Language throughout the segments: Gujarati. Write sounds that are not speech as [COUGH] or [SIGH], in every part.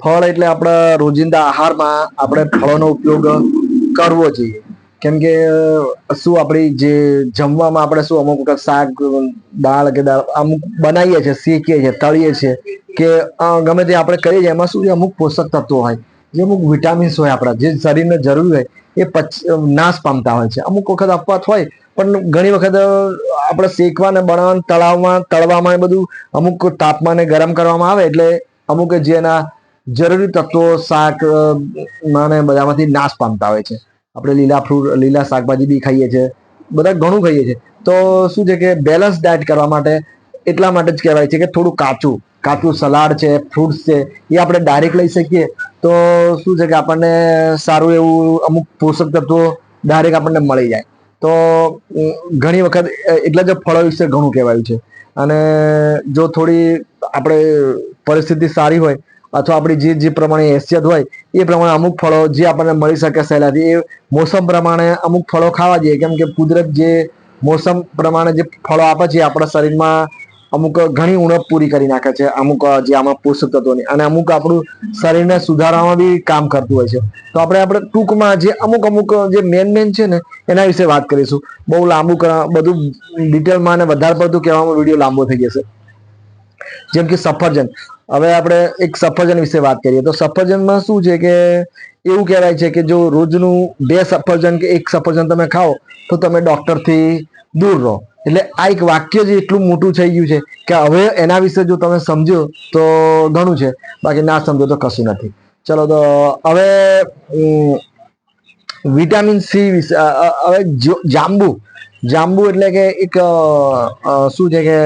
ફળ એટલે આપણા રોજિંદા આહારમાં આપણે ફળોનો ઉપયોગ કરવો જોઈએ. કેમ કે શું આપણી જે જમવામાં આપણે શું અમુક વખત શાક, દાળ કે દાળ અમુક બનાવીએ છીએ, શેકીએ છીએ, તળીએ છીએ કે ગમે તે આપણે કરીએ છીએ, એમાં શું અમુક પોષક તત્વો હોય. જે અમુક વિટામિન્સ હોય આપણા, જે શરીરને જરૂરી હોય, એ પચ નાશ પામતા હોય છે. અમુક વખત અપવાદ હોય, પણ ઘણી વખત આપણે શેકવાને બનાવવાનું તળાવમાં, તળવામાં એ બધું અમુક તાપમાને ગરમ કરવામાં આવે એટલે અમુક જે એના જરૂરી તત્વો, શાક માને બધામાંથી નાશ પામતા હોય છે. આપણે લીલા ફ્રૂટ, લીલા શાકભાજી બી ખાઈએ છીએ બધા ઘણું ખાઈએ છીએ તો શું છે કે બેલેન્સ ડાયટ કરવા માટે એટલા માટે જ કહેવાય છે કે થોડું કાચું. કાચું સલાડ છે ફ્રૂટ્સ છે, એ આપણે ડાયરેક્ટ લઈ શકીએ. તો શું છે કે આપણને સારું એવું અમુક પોષક તત્વો ડાયરેક્ટ આપણને મળી જાય. તો ઘણી વખત એટલા જ ફળો વિશે ઘણું કહેવાયું છે. અને જો થોડી આપણે પરિસ્થિતિ સારી હોય અથવા આપણી જે જે પ્રમાણે હેસિયત હોય, એ પ્રમાણે અમુક ફળો જે આપણને મળી શકે સહેલાથી. એ મોસમ પ્રમાણે અમુક ફળો ખાવા જોઈએ. કેમ કે કુદરત જે મોસમ પ્રમાણે જે ફળો આપે છે આપણા શરીરમાં અમુક ઘણી ઉણપ પૂરી કરી નાખે છે. અમુક જે આમાં પોષક તત્વોની. અને અમુક આપણું શરીરને સુધારવામાં બી કામ કરતું હોય છે. તો આપણે આપણે ટૂંકમાં જે અમુક અમુક જે મેન મેન છે ને, એના વિશે વાત કરીશું. બહુ લાંબુ બધું ડિટેલમાં અને વધારે પડતું કહેવામાં વીડિયો લાંબો થઈ જશે. જેમ કે સફરજન. હવે આપણે એક સફરજન વિશે વાત કરીએ તો સફરજનમાં શું છે કે એવું કહેવાય છે કે જો રોજનું બે સફરજન કે એક સફરજન તમે ખાઓ, તો તમે ડૉક્ટરથી દૂર રહો. એટલે આ એક વાક્ય જ એટલું મોટું થઈ ગયું છે કે હવે એના વિશે જો તમે સમજો, તો ઘણું છે. બાકી ના સમજો તો કશું નથી. ચલો તો હવે વિટામિન સી વિશે હવે જાંબુ. જાંબુ એટલે કે એક શું છે કે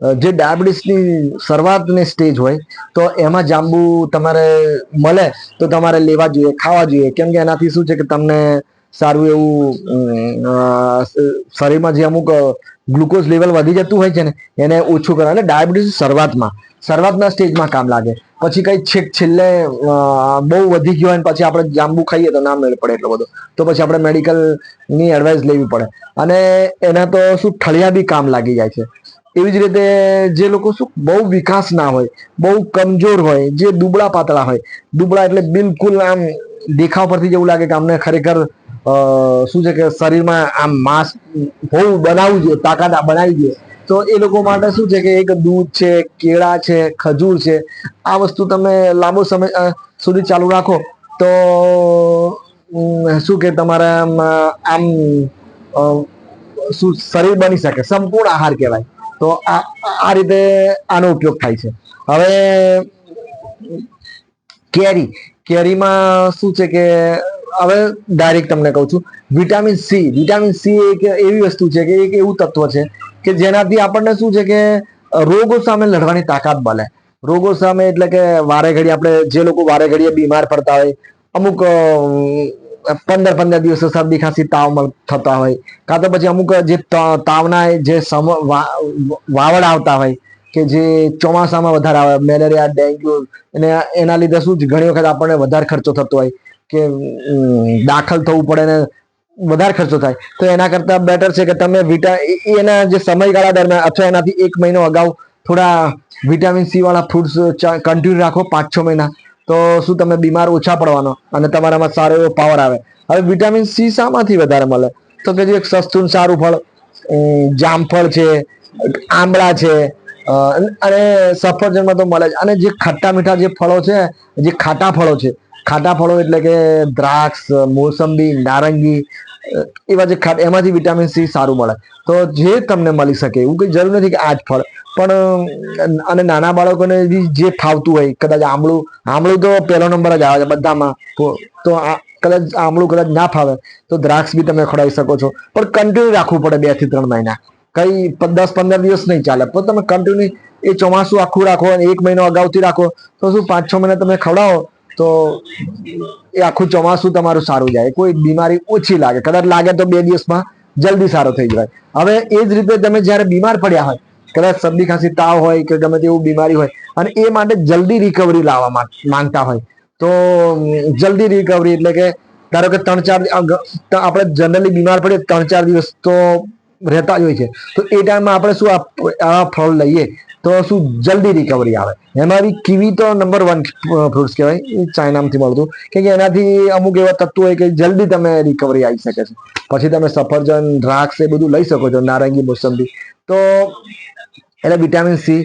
જે ડાયાબિટીસની શરૂઆતની સ્ટેજ હોય, તો એમાં જાંબુ તમારે મળે તો તમારે લેવા જોઈએ, ખાવા જોઈએ. કેમ કે એનાથી શું છે કે તમને સારું એવું શરીરમાં જે અમુક ગ્લુકોઝ લેવલ વધી જતું હોય છે ને, એને ઓછું કરે. એટલે ડાયાબિટીસ શરૂઆતમાં, શરૂઆતના સ્ટેજમાં કામ લાગે. પછી કઈ છેક છેલ્લે બહુ વધી ગયો હોય પછી આપણે જાંબુ ખાઈએ તો ના મેળ પડે એટલો બધો. તો પછી આપણે મેડિકલની એડવાઇસ લેવી પડે. અને એના તો શું ઠળિયા બી કામ લાગી જાય છે. એવી જ રીતે જે લોકો શું, બહુ વિકાસ ના હોય, બહુ કમજોર હોય, જે દુબળા પાતળા હોય. દુબળા એટલે બિલકુલ આમ દેખાવ પરથી જેવું લાગે કે અમને ખરેખર શું છે કે શરીરમાં આમ માંસ બહુ બનાવવું જોઈએ, તાકાત બનાવી જોઈએ. તો એ લોકો માટે શું છે કે એક દૂધ છે, કેળા છે, ખજૂર છે, આ વસ્તુ તમે લાંબો સમય સુધી ચાલુ રાખો તો શું કે તમારા આમ શું શરીર બની શકે, સંપૂર્ણ આહાર કહેવાય. તો આ આ રીતે આનો ઉપયોગ થાય છે. હવે, કેરી, કેરીમાં શું છે કે, હવે ડાયરેક્ટ તમને કહું છું વિટામિન સી વિટામિન સી એક એવી વસ્તુ છે કે એક એવું તત્વ છે કે જેનાથી આપણને શું છે કે, રોગો સામે લડવાની તાકાત મળે. રોગો સામે એટલે કે વારે ઘડી આપણે, જે લોકો વારે ઘડીએ બીમાર પડતા હોય, અમુક પંદર પંદર દિવસે શરદી ખાંસી, તાવ થતા હોય. કાં તો પછી અમુક જે તાવના જે સમ વાવડ આવતા હોય કે જે ચોમાસામાં વધારે આવે, મેલેરિયા, ડેન્ગ્યુ, અને એના લીધે શું ઘણી વખત આપણને વધારે ખર્ચો થતો હોય કે દાખલ થવું પડે ને વધારે ખર્ચો થાય. તો એના કરતાં બેટર છે કે તમે વિટા એના જે સમયગાળા દરમિયાન અથવા એનાથી એક મહિનો અગાઉ થોડા વિટામિન સી વાળા ફ્રૂટ્સ કન્ટિન્યુ રાખો પાંચ છ મહિના. તો શું તમે બીમાર ઓછા પડવાનો અને તમારામાં સારો એવો પાવર આવે? હવે વિટામિન સી શામાંથી વધારે મળે? તો કે જે એક સસ્તું સારું ફળ જામફળ છે, આંબળા છે અને સફરજનમાં તો મળે જ. અને જે ખટ્ટા મીઠા જે ફળો છે, જે ખાટા ફળો છે, ખાટા ફળો એટલે કે દ્રાક્ષ, મોસંબી, નારંગી એવા જે ખાટ એમાંથી વિટામિન સી સારું મળે. તો જે તમને મળી શકે, એવું કઈ જરૂર નથી કે આ જ ફળ. પણ અને નાના બાળકોને બી જે ફાવતું હોય, કદાચ આમળું આમળું તો પહેલો નંબર જ આવે છે બધામાં. તો કદાચ આમળું કદાચ ના ફાવે, તો દ્રાક્ષ બી તમે ખવડાવી શકો છો. પણ કન્ટિન્યુ રાખવું પડે બેથી ત્રણ મહિના. કઈ દસ પંદર દિવસ નહીં ચાલે. પણ તમે કન્ટિન્યુ એ ચોમાસું આખું રાખો અને એક મહિનો અગાઉથી રાખો, તો શું પાંચ છ મહિના તમે ખવડાવો? તો એ આખું ચોમાસું તમારું સારું જાય. કોઈ બીમારી ઓછી લાગે. કદાચ લાગે તો બે દિવસમાં જલ્દી સારો થઈ જાય હવે એ જ રીતે તમે જ્યારે બીમાર પડ્યા હોય, કદાચ શરદી ખાંસી, તાવ હોય કે ગમે તેવું બીમારી હોય અને એ માટે જલ્દી રિકવરી લાવવા માંગ- માંગતા હોય, તો જલ્દી રિકવરી એટલે કે ધારો કે ત્રણ ચાર આપણે જનરલી બીમાર પડીએ ત્રણ ચાર દિવસ તો રહેતા જ હોય છે. તો એ ટાઈમમાં આપણે શું આ ફળ લઈએ? તો શું જલ્દી રિકવરી આવે? એમાં બી કીવી તો નંબર વન ફ્રૂટ્સ કહેવાય. એ ચાઇનામાંથી મળતું. કે એનાથી અમુક એવા તત્વો હોય કે જલ્દી તમે રિકવરી આવી શકે છે. પછી તમે સફરજન, દ્રાક્ષ એ બધું લઈ શકો છો, નારંગી, મોસંબી. તો એટલે વિટામિન સી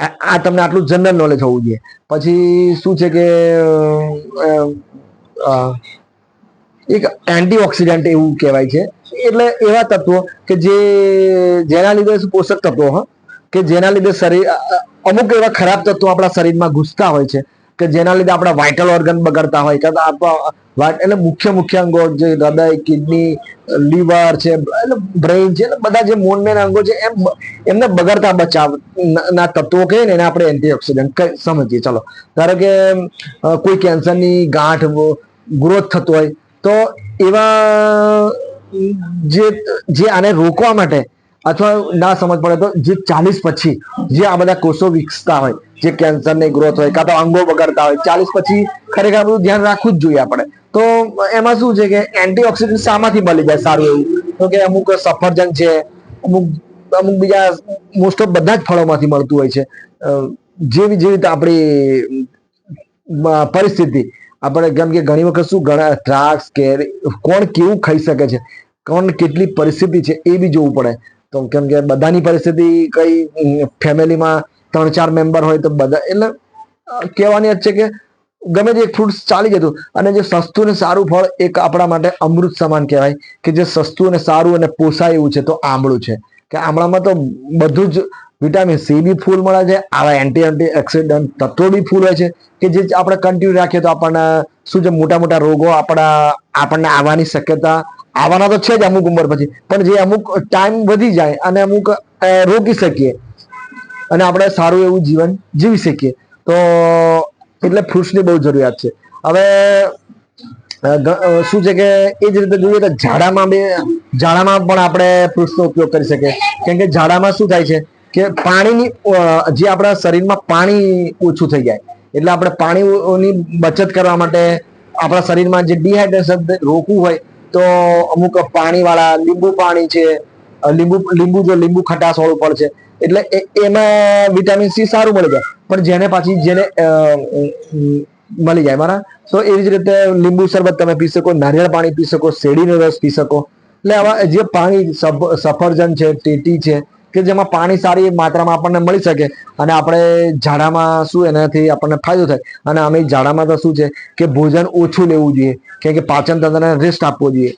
આ તમને આટલું જનરલ નોલેજ હોવું જોઈએ. પછી શું છે કે એક એન્ટીઓક્સિડન્ટ એવું કહેવાય છે. એટલે એવા તત્વો કે જે, જેના લીધે શું પોષક તત્વો, હ? કે જેના લીધે શરીર અમુક એવા ખરાબ તત્વો આપણા શરીરમાં ઘૂસતા હોય છે, કે જેના લીધે આપણા વાઇટલ ઓર્ગન બગડતા હોય કે એટલે મુખ્ય મુખ્ય અંગો જે હૃદય કિડની લીવર છે એટલે બ્રેઇન છે, એટલે બધા જે મોન મેન અંગો છે, એમ, એમને બગડતા બચાવ, ના- તત્વો કહીએ ને એને આપણે એન્ટીઓક્સિડન્ટ સમજીએ, ચલો. ધારો કે કોઈ કેન્સરની ગાંઠ ગ્રોથ થતો હોય, તો એવા, જે જે આને રોકવા માટે અથવા ના સમજ પડે તો જે ચાલીસ પછી જે આ બધા કોષો વિકસતા હોય, જે કેન્સરની ગ્રોથ હોય, કાં તો અંગો બગડતા હોય, ચાલીસ પછી ખરેખર બધું ધ્યાન રાખવું જ જોઈએ આપણે. તો એમાં શું છે કે એન્ટીઓક્સિડન્ટ શામાંથી મળી જાય સારું એવું? તો કે અમુક સફરજન છે, અમુક અમુક બીજા મોસ્ટ ઓફ બધા જ ફળોમાંથી મળતું હોય છે. જેવી જેવી આપણી પરિસ્થિતિ, આપણે કેમ કે ઘણી વખત શું ઘણા દ્રાક્ષ કે કોણ કેવું ખાઈ શકે છે, કોણ કેટલી પરિસ્થિતિ છે એ બી જોવું પડે. તો કેમ કે બધાની પરિસ્થિતિ કઈ ફેમિલીમાં ત્રણ ચાર મેમ્બર હોય તો બધા, એટલે કહેવાની જ છે કે ગમે તે એક ફ્રૂટ ચાલી જતું, અને જે સસ્તું ને સારું ફળ એક આપણા માટે અમૃત સમાન કહેવાય, કે જે સસ્તું અને સારું અને પોસાય એવું છે, તો આમળું છે. કે આમળામાં તો બધું જ વિટામિન સી બી ફૂલ મળે છે, આવા એન્ટી એન્ટી ઓક્સિડન્ટ તત્વો બી ફૂલ હોય છે, કે જે આપણે કન્ટિન્યુ રાખીએ તો આપણને શું છે મોટા મોટા રોગો આપણા, આપણને આવવાની શક્યતા આવવાના તો છે જ અમુક ઉંમર પછી. પણ જે અમુક ટાઈમ વધી જાય અને અમુક રોકી શકીએ. અને આપણે સારું એવું જીવન જીવી શકીએ. તો એટલે ફ્રૂટ્સની બહુ જરૂરિયાત છે. હવે શું છે કે એ જ રીતે જોઈએ તો ઝાડામાં બે, ઝાડામાં પણ આપણે ફ્રૂટ્સનો ઉપયોગ કરી શકીએ. કેમ કે ઝાડામાં શું થાય છે કે પાણીની જે આપણા શરીરમાં પાણી ઓછું થઈ જાય. એટલે આપણે પાણીની બચત કરવા માટે આપણા શરીરમાં જે ડિહાઇડ્રેશન રોકવું હોય તો અમુક પાણીવાળા લીંબુ પાણી છે લીંબુ લીંબુ જો લીંબુ ખટાશ વાળું ફળ છે, એટલે એમાં વિટામિન સી સારું મળી જાય. પણ જેને પાછી જેને મળી જાય, બરાબર? તો એવી જ રીતે લીંબુ શરબત તમે પી શકો, નારિયેળ પાણી પી શકો, શેરડીનો રસ પી શકો. એટલે આવા જે પાણી સફ- સફરજન છે, ટેટી છે કે જેમાં પાણી સારી માત્રામાં આપણને મળી શકે અને આપણે ઝાડામાં શું એનાથી આપણને ફાયદો થાય? અને અમે ઝાડામાં તો શું છે કે ભોજન ઓછું લેવું જોઈએ. કેમ કે પાચન તંત્રને રેસ્ટ આપવો જોઈએ.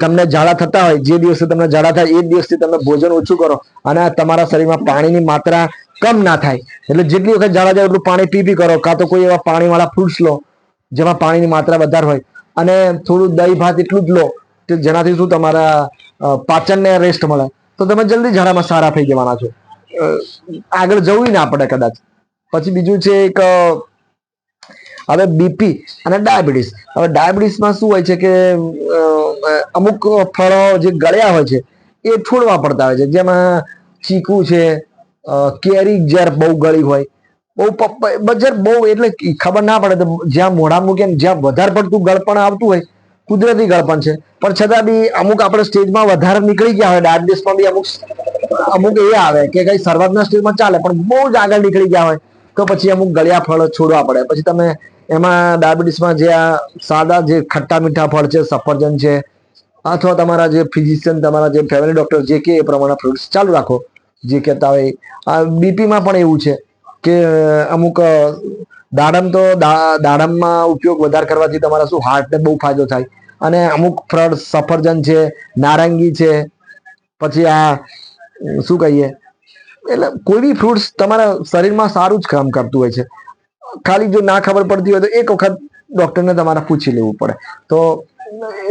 તમને ઝાડા થતા હોય, જે દિવસે તમને ઝાડા થાય, એ દિવસથી તમે ભોજન ઓછું કરો અને તમારા શરીરમાં પાણીની માત્રા કમ ના થાય. એટલે જેટલી વખત ઝાડા જાય એટલું પાણી પી પી કરો. કાં તો કોઈ એવા પાણીવાળા ફ્રૂટ્સ લો, જેમાં પાણીની માત્રા વધારે હોય. અને થોડું દહીં, ભાત એટલું જ લો, કે જેનાથી શું તમારા પાચનને રેસ્ટ મળે. તો તમે જલ્દી ઝાડામાં સારા થઈ જવાના છો. આગળ જવું ના પડે કદાચ. પછી બીજું છે એક હવે બીપી અને ડાયાબિટીસ. હવે ડાયાબિટીસમાં શું હોય છે કે અમુક ફળો જે ગળ્યા હોય છે, એ છોડવા પડતા હોય છે. જેમાં ચીકુ છે કેરી જ્યારે બહુ ગળી હોય, બહુ બજાર બહુ એટલે ખબર ના પડે તો જ્યાં મોઢા મૂકે જ્યાં વધારે પડતું ગળપણ આવતું હોય કુદરતી ગળપણ છે. પણ છતાં બી અમુક આપણે સ્ટેજમાં વધારે નીકળી ગયા હોય ડાયાબિટીસમાં બી અમુક અમુક એ આવે કે કઈ શરૂઆતના સ્ટેજમાં ચાલે, પણ બહુ જ આગળ નીકળી ગયા હોય, તો પછી અમુક ગળ્યા ફળ છોડવા પડે. પછી તમે એમાં ડાયાબિટીસમાં જે આ સાદા જે ખટ્ટા મીઠા ફળ છે, સફરજન છે, અથવા તમારા જે ફિઝિશિયન, તમારા જે ફેમિલી ડોક્ટર જે કે એ પ્રમાણે ફ્રૂટ્સ ચાલુ રાખો. જે કહેતા હોય, આ બીપીમાં પણ એવું છે કે અમુક દાડમ તો દાડમમાં ઉપયોગ વધારે કરવાથી તમારા શું હાર્ટને બહુ ફાયદો થાય. અને અમુક ફળ સફરજન છે, નારંગી છે, પછી આ, શું કહીએ? એટલે કોઈ બી ફ્રૂટ્સ તમારા શરીરમાં સારું જ કામ કરતું હોય છે. ખાલી જો ના ખબર પડતી હોય તો એક વખત ડૉક્ટરને તમારે પૂછી લેવું પડે. તો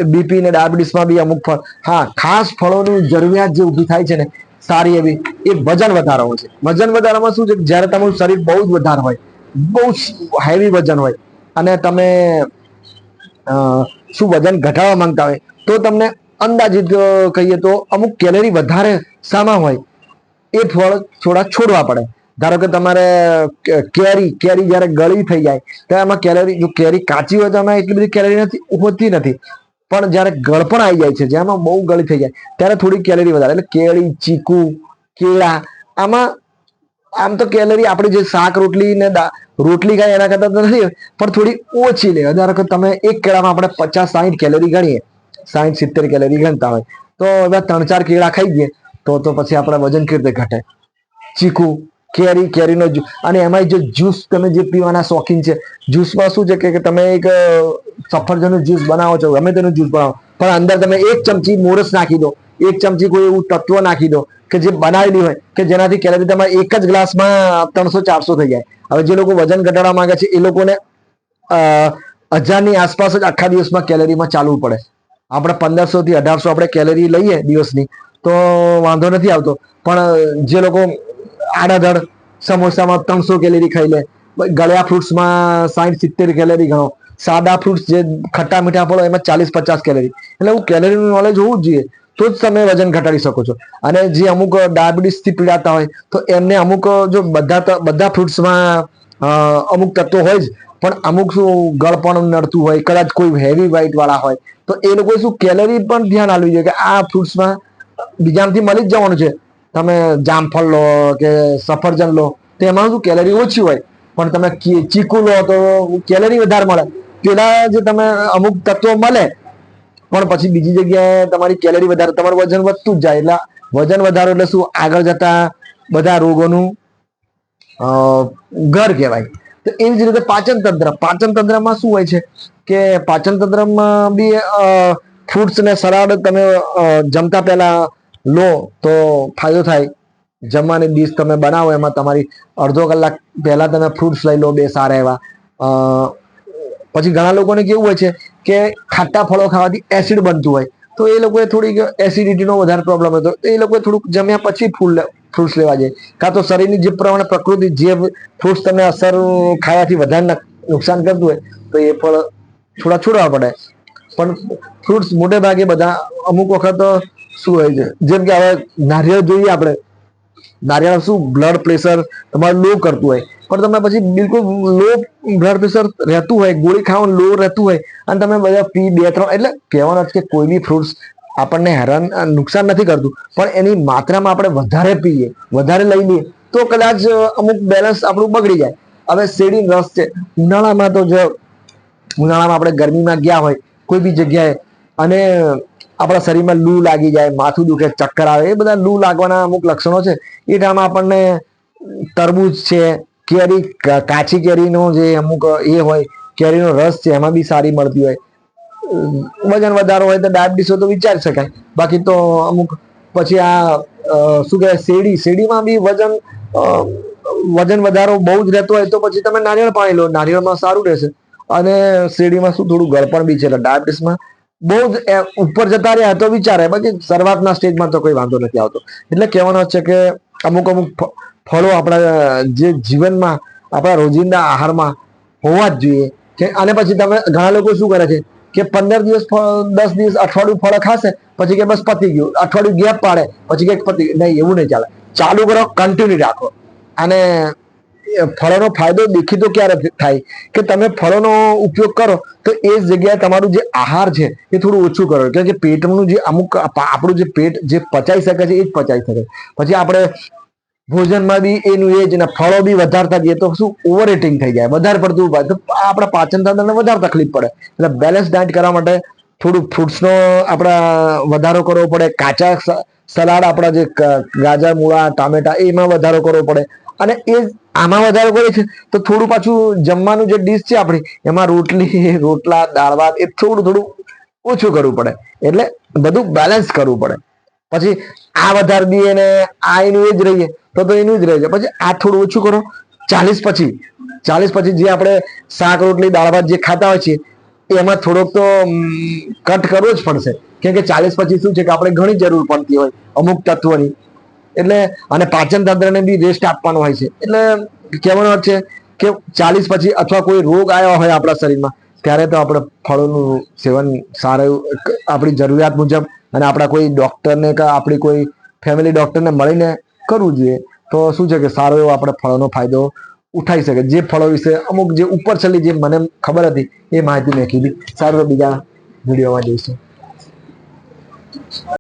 બીપી ને ડાયાબિટીસમાં બી અમુક ફળ, હા, ખાસ ફળોની જરૂરિયાત જે ઊભી થાય છે ને, સારી એવી, એ વજન વધારવો છે. વજન વધારવામાં શું છે જ્યારે તમારું શરીર બહુ જ વધારે હોય બહુ હેવી વજન હોય. અને તમે શું વજન ઘટાડવા માંગતા હોય, તો તમને અંદાજિત કહીએ તો અમુક કેલેરી વધારે શામાં હોય. એ ફળ થોડા છોડવા પડે. ધારો કે તમારે કેરી કેરી જ્યારે ગળી થઈ જાય ત્યારે એમાં કેલરી જો કેરી કાચી હોય તો એમાં એટલી બધી કેલરી નથી, હોતી નથી. પણ જ્યારે ગળપણ આવી જાય છે, જેમાં બહુ ગળી થઈ જાય, ત્યારે થોડી કેલેરી વધારે. એટલે કેળી ચીકુ, કેળા, આમાં આમ તો કેલરી આપણે જે શાક, રોટલી ને રોટલી ખાય એના કરતા તો નથી, પણ થોડી ઓછી લે. ધારો કે તમે એક કેળામાં આપણે પચાસ સાહીઠ કેલરી ગણીએ સાહીઠ સિત્તેર કેલરી ગણતા હોય, તો હવે ત્રણ, ચાર કેળા ખાઈ ગઈએ, તો તો પછી આપણા વજન કેવી રીતે ઘટે? ચીકુ, કેરી, કેરીનો જ્યુ અને એમાં જે જ્યુસ તમે જે પીવાના શોખીન છે, જ્યુસમાં શું છે કે તમે એક સફરજનનું જ્યુસ બનાવો છો, ગમે તેનું જ્યુસ બનાવો, પણ અંદર તમે એક ચમચી મોરસ નાખી દો એક ચમચી કોઈ એવું તત્વ નાખી દો કે જે બનાવેલી હોય, કે જેનાથી કેલરી તમારે એક જ ગ્લાસમાં ત્રણસો ચારસો થઈ જાય. હવે જે લોકો વજન ઘટાડવા માંગે છે, એ લોકોને હજારની આસપાસ જ આખા દિવસમાં કેલરીમાં ચાલવું પડે. આપણે પંદરસો થી અઢારસો આપણે કેલરી લઈએ દિવસની, તો વાંધો નથી આવતો. પણ જે લોકો આડાધડ સમોસામાં ત્રણસો કેલેરી ખાઈ લે, ગળ્યા ફ્રૂટ્સમાં સાઠ સિત્તેર કેલેરી ગણો, સાદા ફ્રૂટ્સ જે ખટ્ટા મીઠા ફળો એમાં ચાલીસ પચાસ કેલરી. એટલે હું કેલેરીનું નોલેજ હોવું જ જોઈએ. તો જ તમે વજન ઘટાડી શકો છો. અને જે અમુક ડાયાબિટીસથી પીડાતા હોય, તો એમને અમુક, જો બધા બધા ફ્રૂટ્સમાં અમુક તત્વો હોય જ, પણ અમુક શું ગળપણ નડતું હોય, કદાચ કોઈ હેવી વાઇટ વાળા હોય, તો એ લોકો શું કેલરી પણ ધ્યાન આપવી જોઈએ કે આ ફ્રૂટ્સમાં બીજામાંથી મળી જ જવાનું છે. તમે જામફળ લો કે સફરજન લો, તો એમાં શું કેલરી ઓછી હોય. પણ તમે ચીકુ લો તો કેલરી વધારે મળે. પેલા જે તમે અમુક તત્વો મળે પણ પછી બીજી જગ્યાએ તમારી કેલરી વધારે, તમારું વજન વધતું જ જાય. એટલે વજન વધારો એટલે શું? આગળ જતા બધા રોગોનું ઘર કહેવાય. તો એવી જ રીતે પાચન તંત્ર. પાચન તંત્રમાં શું હોય છે કે પાચન તંત્રમાં બી ફ્રૂટ્સ ને સલાડ તમે જમતા પહેલા લો તો ફાયદો થાય. જમવાની ડીશ તમે બનાવો, એમાં તમારી અડધો કલાક પહેલા તમે ફ્રૂટ્સ લઈ લો, બે સારા એવા. પછી ઘણા લોકોને કેવું હોય છે કે ખાટા ફળો ખાવાથી એસિડ બનતું હોય. તો એ લોકોએ થોડીક એસિડિટીનો વધારે પ્રોબ્લેમ હતો. એ લોકોએ થોડુંક જમ્યા પછી ફૂલ ફ્રૂટ્સ લેવા જાય. કાં તો શરીરની જે પ્રમાણે પ્રકૃતિ જે ફ્રૂટ્સ તમને અસર ખાવાથી વધારે નુકસાન કરતું હોય, તો એ ફળ થોડા છોડવા પડે. પણ ફ્રૂટ્સ મોટે ભાગે બધા, અમુક વખત શું હોય છે, જેમ કે હવે નારિયેળ જોઈએ આપણે. નારિયેળ શું બ્લડ પ્રેશર તમારું લો કરતું હોય. પણ તમે પછી બિલકુલ લો બ્લડ પ્રેશર રહેતું હોય, ગોળી ખાવાનું લો રહેતું હોય, અને તમે બધા પી બે ત્રણ, એટલે કહેવાનો અર્થ કે કોઈ બી ફ્રૂટ્સ આપણને હેરાન નુકસાન નથી કરતું. પણ એની માત્રામાં આપણે વધારે પીએ, વધારે લઈ લઈએ, તો કદાચ અમુક બેલેન્સ આપણું બગડી જાય. હવે શેરડી રસ છે. ઉનાળામાં તો જો, ઉનાળામાં આપણે ગરમીમાં ગયા હોય, કોઈ બી જગ્યાએ, અને આપણા શરીરમાં લૂ લાગી જાય, માથું દુખે, ચક્કર આવે, એ બધા લૂ લાગવાના અમુક લક્ષણો છે. એ ટાઈમ આપણને તરબૂચ છે કેરી કાચી કેરીનો જે અમુક, એ હોય, કેરીનો રસ છે, એમાં બી સારી મળતી હોય. વજન વધારો હોય તો ડાયાબિટીસ હોય તો વિચારી શકાય. બાકી તો અમુક, પછી આ શું કહેવાય, શેરડી, શેરડીમાં બી વજન વજન વધારો બહુ જ રહેતો હોય તો પછી તમે નારિયેળ પાણી લો, નારિયેળમાં સારું રહેશે. અને શેરડીમાં શું, થોડું ગળપણ બી છે, એટલે ડાયાબિટીસમાં બહુ જ ઉપર જતા રહ્યા તો વિચારે, બાકી શરૂઆતના સ્ટેજમાં તો કોઈ વાંધો નથી આવતો. એટલે કહેવાનો છે કે અમુક અમુક ફળો આપણા જે જીવનમાં, આપણા રોજિંદા આહારમાં હોવા જ જોઈએ. કે અને પછી તમે ઘણા લોકો શું કરે છે કે પંદર દિવસ દસ દિવસ અઠવાડિયું ફળ ખાશે, પછી કે બસ પતી ગયું. અઠવાડિયું ગેપ પાડે, પછી કે પતી નહીં, એવું નહીં ચાલે. ચાલુ કરો કન્ટિન્યુ રાખો. અને ફળોનો ફાયદો દેખીતો ક્યારે થાય? કે તમે ફળોનો ઉપયોગ કરો, તો એ જ જગ્યાએ તમારું જે આહાર છે, એ થોડું ઓછું કરો. કારણ કે પેટનું જે અમુક આપણું જે પેટ જે પચાઈ શકે છે, એ જ પચાઈ શકે. પછી આપણે ભોજનમાં બી એનું એ જ ને ફળો બી વધારતા જઈએ તો શું ઓવર ઇટિંગ થઈ જાય. વધારે પડતું તો આપણા પાચન તંત્રને વધારે તકલીફ પડે. એટલે બેલેન્સ ડાયટ કરવા માટે થોડું ફ્રૂટ્સનો આપણા વધારો કરવો પડે. કાચા સલાડ આપણા જે ગાજર, મૂળા, ટામેટા એમાં વધારો કરવો પડે. અને એ આમાં વધારો કરે છે તો થોડું પાછું જમવાનું જે ડીશ છે આપણી, એમાં રોટલી, [LAUGHS] રોટલા, દાળ ભાત એ થોડું થોડું ઓછું કરવું પડે. એટલે બધું બેલેન્સ કરવું પડે. પછી આ વધારે દઈએ ને આ એનું એ જ રહીએ. તો તો એનું જ રહે પછી આ થોડું ઓછું કરો. ચાલીસ પછી. ચાલીસ પછી જે આપણે શાક, રોટલી, દાળ ભાત જે ખાતા હોય છે, એમાં થોડોક તો કટ કરવો જ પડશે. કેમ કે ચાલીસ પછી શું છે કે આપણે ઘણી જરૂર પડતી હોય, અમુક તત્વોની. એટલે, અને પાચન તંત્રને બી રેસ્ટ આપવાનો હોય છે. એટલે, કહેવાનો અર્થ છે કે ચાલીસ પછી અથવા કોઈ રોગ આવ્યો હોય આપણા શરીરમાં, ત્યારે તો આપણે ફળોનું સેવન સારું, આપણી જરૂરિયાત મુજબ અને આપણા કોઈ ડોક્ટરને કે આપણી કોઈ ફેમિલી ડોક્ટરને મળીને કરવું જોઈએ, તો શું છે કે સારો એવો આપણે ફળોનો ફાયદો ઉઠાઈ શકે. જે ફળો વિશે અમુક જે ઉપર છેલ્લી જે મને ખબર હતી, એ માહિતી મેં કીધી. સારું બીજા વિડીયોમાં જઈશું.